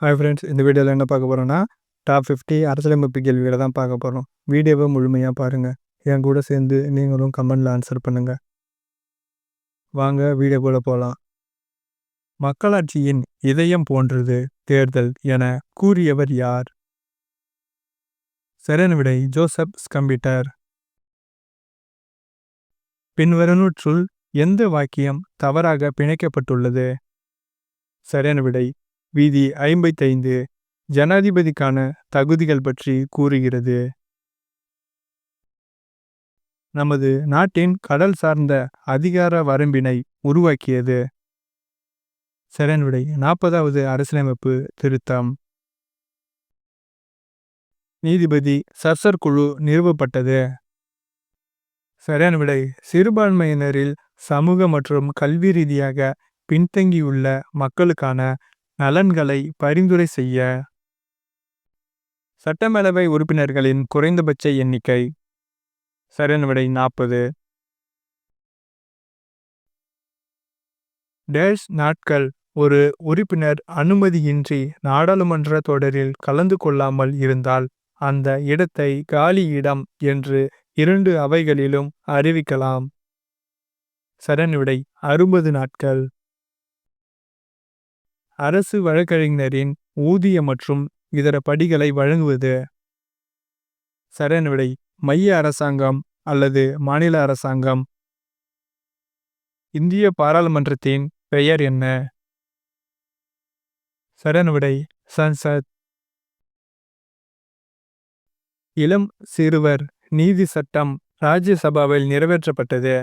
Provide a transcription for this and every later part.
Hi friends இந்த வீடியோவில் என்ன பார்க்க போகிறோன்னா டாப் ஃபிஃப்டி அரசியலமைப்பு கேள்விகளை தான் பார்க்க போகிறோம் வீடியோவை முழுமையாக பாருங்கள் என் கூட சேர்ந்து நீங்களும் கமெண்டில் ஆன்சர் பண்ணுங்கள் வாங்க வீடியோக்குள்ளே போகலாம் மக்களாட்சியின் இதயம் போன்றது தேர்தல் என கூறியவர் யார்? சரியான விடை ஜோசப் ஸ்கம்பிட்டர். பின்வருவற்றுள் எந்த வாக்கியம் தவறாக பிணைக்கப்பட்டுள்ளது? சரியான விடை வீதி ஐம்பத்தைந்து ஜனாதிபதிக்கான தகுதிகள் பற்றி கூறுகிறது. நமது நாட்டின் கடல் சார்ந்த அதிகார வரம்பினை உருவாக்கியது. சரணுடை நாற்பதாவது அரசியலமைப்பு திருத்தம். நீதிபதி சர்சர் குழு நிறுவப்பட்டது. சரணுடை சிறுபான்மையினரில் சமூக மற்றும் கல்வி ரீதியாக பின்தங்கியுள்ள மக்களுக்கான நலன்களை பரிந்துரை செய்ய. சட்டமேலவை உறுப்பினர்களின் குறைந்தபட்ச எண்ணிக்கை. சரியான நாற்பது டேஷ் நாட்கள். ஒரு உறுப்பினர் அனுமதியின்றி நாடாளுமன்ற தொடரில் கலந்து கொள்ளாமல் இருந்தால் அந்த இடத்தை காலி இடம் என்று இரண்டு அவைகளிலும் அறிவிக்கலாம். சரண் அறுபது நாட்கள். அரசு வழக்கறிஞரின் ஊதிய மற்றும் இதர படிகளை வழங்குவது. சரணவிடை மைய அரசாங்கம் அல்லது மாநில அரசாங்கம். இந்திய பாராளுமன்றத்தின் பெயர் என்ன? சரணவிடை சன்சத். இளம் சிறுவர் நீதி சட்டம் ராஜ்யசபாவில் நிறைவேற்றப்பட்டது.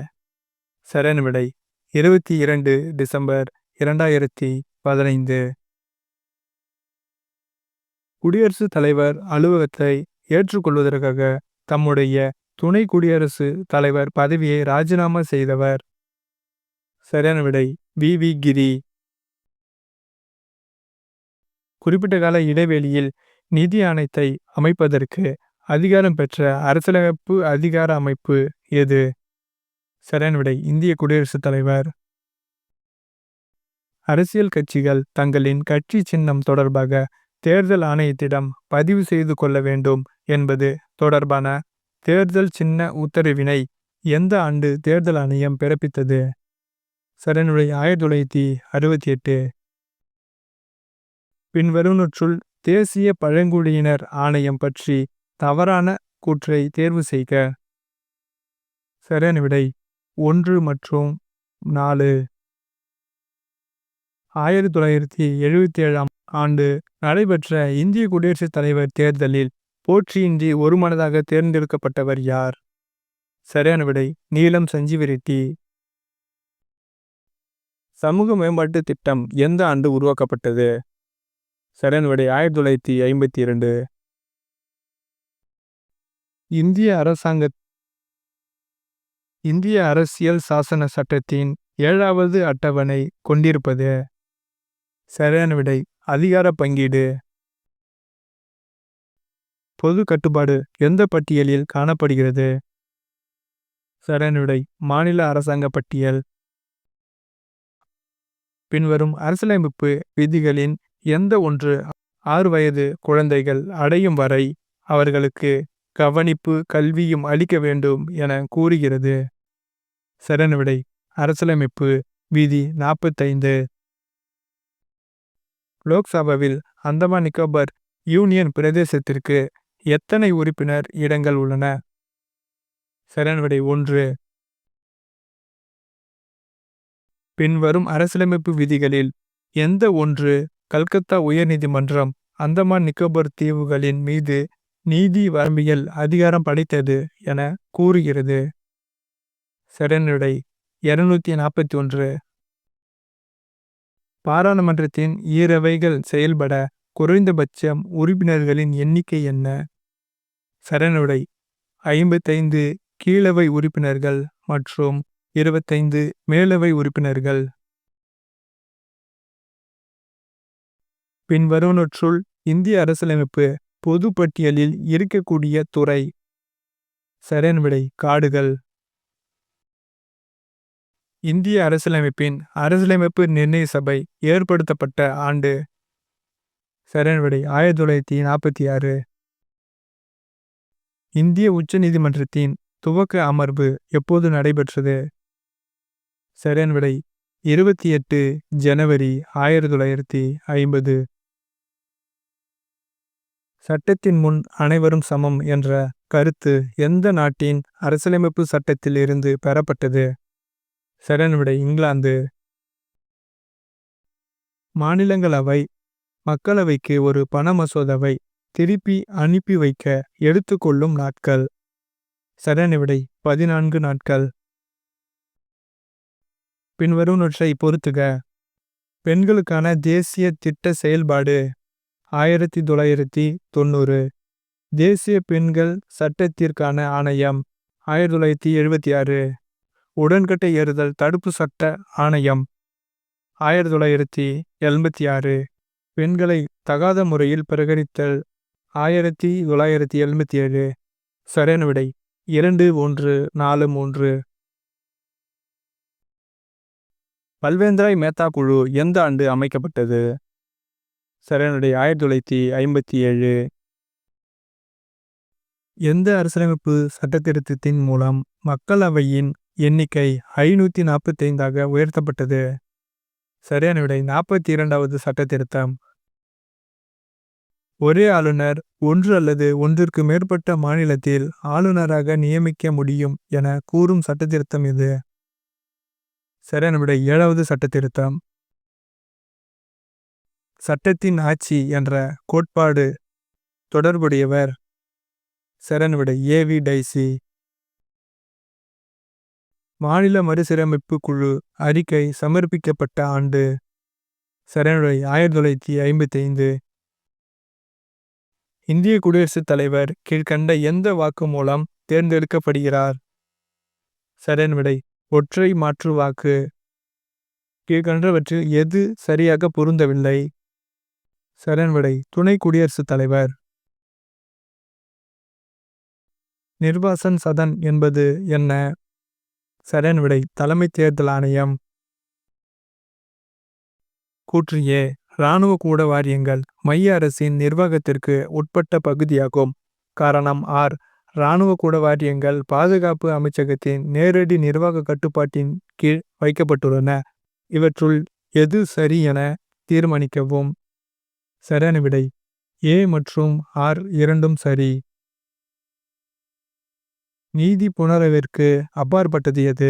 சரண் விடை இருபத்தி இரண்டு டிசம்பர் இரண்டாயிரத்தி பதினைந்து. குடியரசுத் தலைவர் அலுவலகத்தை ஏற்றுக்கொள்வதற்காக தம்முடைய துணை குடியரசு தலைவர் பதவியை ராஜினாமா செய்தவர். சரியான விடை வி. வி. கிரி. குறிப்பிட்ட கால இடைவெளியில் நிதி ஆணையத்தை அமைப்பதற்கு அதிகாரம் பெற்ற அரசியலமைப்பு அதிகார அமைப்பு எது? சரியான விடை இந்திய குடியரசுத் தலைவர் அரசியல் கட்சிகள் தங்களின் கட்சி சின்னம் தொடர்பாக தேர்தல் ஆணையத்திடம் பதிவு செய்து கொள்ள வேண்டும் என்பது தொடர்பான தேர்தல் சின்ன உத்தரவினை எந்த ஆண்டு தேர்தல் ஆணையம் பிறப்பித்தது? சரணுரை ஆயிரத்தி தொள்ளாயிரத்தி அறுபத்தி எட்டு. பின்வருவனற்றுள் தேசிய பழங்குடியினர் ஆணையம் பற்றி தவறான கூற்றை தேர்வு செய்க. சரியான விடை ஒன்று மற்றும் நாலு. ஆயிரத்தி தொள்ளாயிரத்தி எழுபத்தி ஏழாம் ஆண்டு நடைபெற்ற இந்திய குடியரசுத் தலைவர் தேர்தலில் போற்றியின்றி ஒருமனதாக தேர்ந்தெடுக்கப்பட்டவர் யார்? சரியான விடை நீலம் சஞ்சீவ ரெட்டி சமூக மேம்பாட்டு திட்டம் எந்த ஆண்டு உருவாக்கப்பட்டது? சரியான விடை ஆயிரத்தி தொள்ளாயிரத்தி ஐம்பத்தி இரண்டு. இந்திய அரசாங்க இந்திய அரசியல் சாசன சட்டத்தின் ஏழாவது அட்டவணை கொண்டிருப்பது சரியான விடை. அதிகார பங்கீடு. பொது கட்டுப்பாடு எந்த பட்டியலில் காணப்படுகிறது? சரியான விடை. மாநில அரசாங்க பட்டியல். பின்வரும் அரசியலமைப்பு விதிகளின் எந்த ஒன்று ஆறு வயது குழந்தைகள் அடையும் வரை அவர்களுக்கு கவனிப்பு கல்வியும் அளிக்க வேண்டும் என கூறுகிறது. சரணவிடை அரசியலமைப்பு விதி நாற்பத்தைந்து. லோக்சபாவில் அந்தமான் நிக்கோபர் யூனியன் பிரதேசத்திற்கு எத்தனை உறுப்பினர் இடங்கள் உள்ளன? சரண் ஒன்று. பின்வரும் அரசியலமைப்பு விதிகளில் எந்த ஒன்று? கல்கத்தா உயர்நீதிமன்றம் அந்தமான் நிக்கோபர் தீவுகளின் மீது நீதி வரம்பியல் அதிகாரம் படைத்தது என கூறுகிறது. சரணுடை இருநூத்தி நாற்பத்தி ஒன்று. பாராளுமன்றத்தின் ஈரவைகள் செயல்பட குறைந்தபட்சம் உறுப்பினர்களின் எண்ணிக்கை என்ன? சரணுடை ஐம்பத்தைந்து கீழவை உறுப்பினர்கள் மற்றும் இருபத்தைந்து மேலவை உறுப்பினர்கள். பின்வருவனற்றுள் இந்திய அரசியலமைப்பு பொது பட்டியலில் இருக்கக்கூடிய துறை. சரண் விடை காடுகள். இந்திய அரசியலமைப்பின் அரசியலமைப்பு நிர்ணய சபை ஏற்படுத்தப்பட்ட ஆண்டு சரியான ஆயிரத்தி தொள்ளாயிரத்தி நாற்பத்தி ஆறு. இந்திய உச்ச நீதிமன்றத்தின் துவக்க அமர்வு எப்போது நடைபெற்றது? சரியான இருபத்தி எட்டு ஜனவரி ஆயிரத்தி தொள்ளாயிரத்தி ஐம்பது. சட்டத்தின் முன் அனைவரும் சமம் என்ற கருத்து எந்த நாட்டின் அரசியலமைப்பு சட்டத்தில் இருந்து பெறப்பட்டது? சரியான இங்கிலாந்து. மாநிலங்களவை. மக்களவைக்கு ஒரு பண மசோதாவை திருப்பி அனுப்பி வைக்க எடுத்துக்கொள்ளும் நாட்கள். சரியான விடை பதினான்கு நாட்கள். பின்வருவனவற்றை பொறுத்துக. பெண்களுக்கான தேசிய திட்ட செயல்பாடு ஆயிரத்தி தொள்ளாயிரத்தி தொண்ணூறு. தேசிய பெண்கள் சட்டத்திற்கான ஆணையம் ஆயிரத்தி தொள்ளாயிரத்தி எழுபத்தி ஆறு. உடன்கட்டை ஏறுதல் தடுப்பு சட்ட ஆணையம். ஆயிரத்தி தொள்ளாயிரத்தி எண்பத்தி ஆறு. பெண்களை தகாத முறையில் பிரகரித்தல் ஆயிரத்தி தொள்ளாயிரத்தி எழுபத்தி ஏழு. சரியான விடை இரண்டு ஒன்று நாலு மூன்று. பல்வேந்திராய் மேத்தா குழு எந்த ஆண்டு அமைக்கப்பட்டது? சரியான ஆயிரத்தி தொள்ளாயிரத்தி ஐம்பத்தி ஏழு. எந்த அரசியலமைப்பு சட்டத்திருத்தத்தின் மூலம் மக்களவையின் எண்ணிக்கை ஐநூற்றி நாற்பத்தைந்தாக உயர்த்தப்பட்டது. சரியான விடை நாற்பத்தி இரண்டாவது சட்டத்திருத்தம். ஒரே ஆளுநர் ஒன்று அல்லது ஒன்றிற்கு மேற்பட்ட மாநிலத்தில் ஆளுநராக நியமிக்க முடியும் என கூறும் சட்டத்திருத்தம் இது. சரியான விடை ஏழாவது சட்டத்திருத்தம். சட்டத்தின் ஆட்சி என்ற கோட்பாடு தொடர்புடையவர். சரியான விடை ஏவி டைசி. மாநில மறுசீரமைப்பு குழு அறிக்கை சமர்ப்பிக்கப்பட்ட ஆண்டு சரியான ஆயிரத்தி தொள்ளாயிரத்தி ஐம்பத்தி ஐந்து இந்திய குடியரசுத் தலைவர் கீழ்கண்ட எந்த வாக்கு மூலம் தேர்ந்தெடுக்கப்படுகிறார்? சரண்விடை ஒற்றை மாற்று வாக்கு. கீழ்கண்டவற்றில் எது சரியாக பொருந்தவில்லை? சரண்விடை துணை குடியரசுத் தலைவர். நிர்வாசன் சதன் என்பது என்ன? சரியான விடை தலைமை தேர்தல் ஆணையம். கூற்று இராணுவ கூட வாரியங்கள் மைய அரசின் நிர்வாகத்திற்கு உட்பட்ட பகுதியாகும். காரணம் ஆர். இராணுவ கூட வாரியங்கள் பாதுகாப்பு அமைச்சகத்தின் நேரடி நிர்வாக கட்டுப்பாட்டின் கீழ் வைக்கப்பட்டுள்ளன. இவற்றுள் எது சரி என தீர்மானிக்கவும். சரியான விடை ஏ மற்றும் ஆர் இரண்டும் சரி. நீதி புணரவிற்கு அப்பாற்பட்டது எது?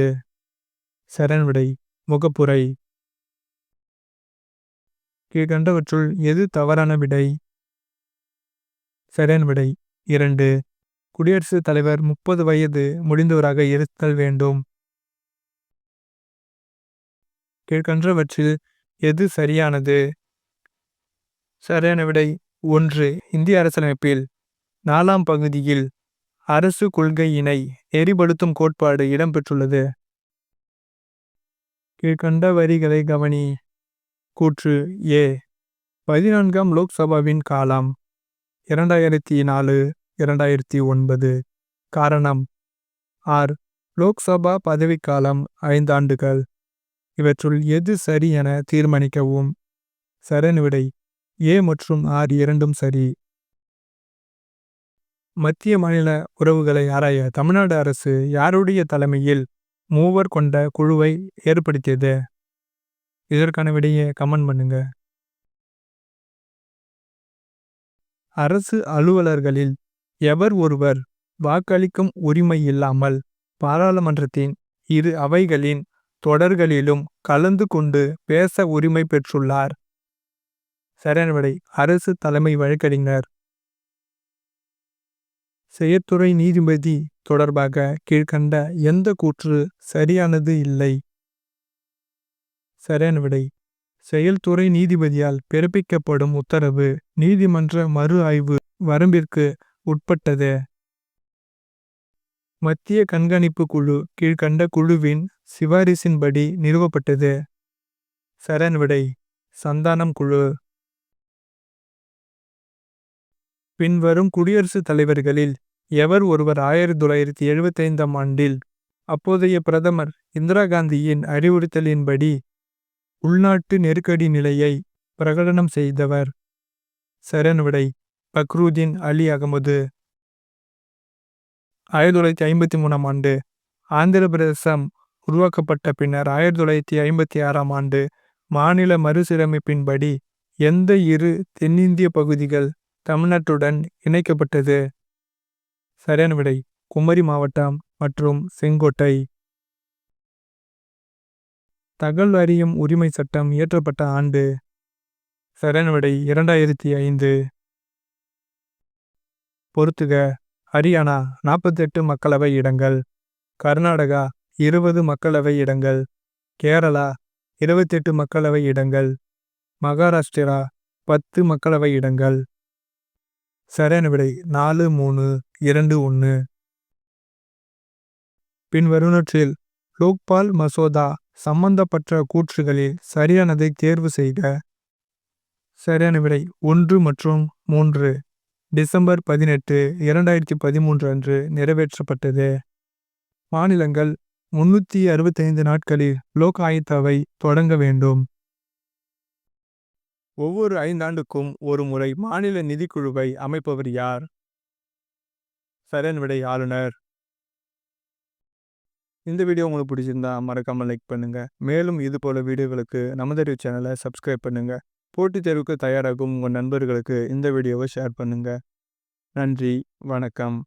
சரண்விடை விடை முகப்புரை. கீழ்கண்டவற்றுள் எது தவறான விடை? சரண்விடை இரண்டு. குடியரசுத் தலைவர் முப்பது வயது முடிந்தவராக இருத்தல் வேண்டும். கீழ்கண்டவற்றில் எது சரியானது? சரியான விடை ஒன்று. இந்திய அரசியலமைப்பில் நாலாம் பகுதியில் அரசு கொள்கையினை எரிபடுத்தும் கோட்பாடு இடம்பெற்றுள்ளது. கீழ்கண்ட வரிகளை கவனி. கூற்று ஏ. பதினான்காம் லோக்சபாவின் காலம். இரண்டாயிரத்தி நாலு இரண்டாயிரத்தி ஒன்பது காரணம். ஆர். லோக்சபா பதவிக்காலம் ஐந்தாண்டுகள் இவற்றுள் எது சரி என தீர்மானிக்கவும். சரண் விடை. ஏ மற்றும் ஆர் இரண்டும் சரி. மத்திய மாநில உறவுகளை ஆராய தமிழ்நாடு அரசு யாருடைய தலைமையில் மூவர் கொண்ட குழுவை ஏற்படுத்தியது? இதற்கான விடையை கமெண்ட் பண்ணுங்க. அரசு அலுவலர்களில் எவர் ஒருவர் வாக்களிக்கும் உரிமை இல்லாமல் பாராளுமன்றத்தின் இரு அவைகளின் தொடர்களிலும் கலந்து கொண்டு பேச உரிமை பெற்றுள்ளார். சரியான விடை. அரசு தலைமை வழக்கறிஞர் செயற்துறை நீதிபதி தொடர்பாக கீழ்கண்ட எந்த கூற்று சரியானது இல்லை. சரியான விடை. செயல்துறை நீதிபதியால் பிறப்பிக்கப்படும் உத்தரவு நீதிமன்ற மறு ஆய்வு வரம்பிற்கு உட்பட்டது. மத்திய கண்காணிப்பு குழு கீழ்கண்ட குழுவின் சிபாரிசின்படி நிறுவப்பட்டது. சரியான விடை. சந்தானம் குழு. பின்வரும் குடியரசுத் தலைவர்களில் எவர் ஒருவர் ஆயிரத்தி தொள்ளாயிரத்தி எழுபத்தைந்தாம் ஆண்டில் அப்போதைய பிரதமர் இந்திரா காந்தியின் அறிவுறுத்தலின்படி உள்நாட்டு நெருக்கடி நிலையை பிரகடனம் செய்தவர். சரியான பக்ரூதீன் அலி அகமது. ஆயிரத்தி தொள்ளாயிரத்தி ஐம்பத்தி மூணாம் ஆண்டு ஆந்திர பிரதேசம் உருவாக்கப்பட்ட பின்னர் ஆயிரத்தி தொள்ளாயிரத்தி ஐம்பத்தி ஆறாம் ஆண்டு மாநில மறுசீரமைப்பின்படி எந்த இரு தென்னிந்திய பகுதிகள் தமிழ்நாட்டுடன் இணைக்கப்பட்டது. சரியான விடை குமரி மாவட்டம் மற்றும் செங்கோட்டை. தகவல் அறியும் உரிமை சட்டம் இயற்றப்பட்ட ஆண்டு. சரியான விடை இரண்டாயிரத்தி ஐந்து. பொறுத்துக ஹரியானா நாற்பத்தெட்டு மக்களவை இடங்கள். கர்நாடகா இருபது மக்களவை இடங்கள். கேரளா இருபத்தெட்டு மக்களவை இடங்கள். மகாராஷ்டிரா பத்து மக்களவை இடங்கள். சரியான விடை நாலு மூணு இரண்டு ஒன்று பின்வருவனற்றில் லோக்பால் மசோதா சம்பந்தப்பட்ட கூற்றுகளில் சரியானதை தேர்வு செய்க. சரியான விடை ஒன்று மற்றும் மூன்று. டிசம்பர் பதினெட்டு இரண்டாயிரத்தி பதிமூன்று அன்று நிறைவேற்றப்பட்டது. மாநிலங்கள் முன்னூற்றி அறுபத்தைந்து நாட்களில் லோக் ஆயுத்தாவை தொடங்க வேண்டும். ஒவ்வொரு ஐந்தாண்டுக்கும் ஒரு முறை மாநில நிதிக்குழுவை அமைப்பவர் யார்? சரண் விடை ஆளுநர். இந்த வீடியோ உங்களுக்கு பிடிச்சிருந்தா மறக்காமல் லைக் பண்ணுங்கள் மேலும் இது போல வீடியோகளுக்கு நமதறிவு சேனலை சப்ஸ்கிரைப் பண்ணுங்கள் போட்டித் தேர்வுக்கு தயாராகும் உங்கள் நண்பர்களுக்கு இந்த வீடியோவை ஷேர் பண்ணுங்கள் நன்றி வணக்கம்.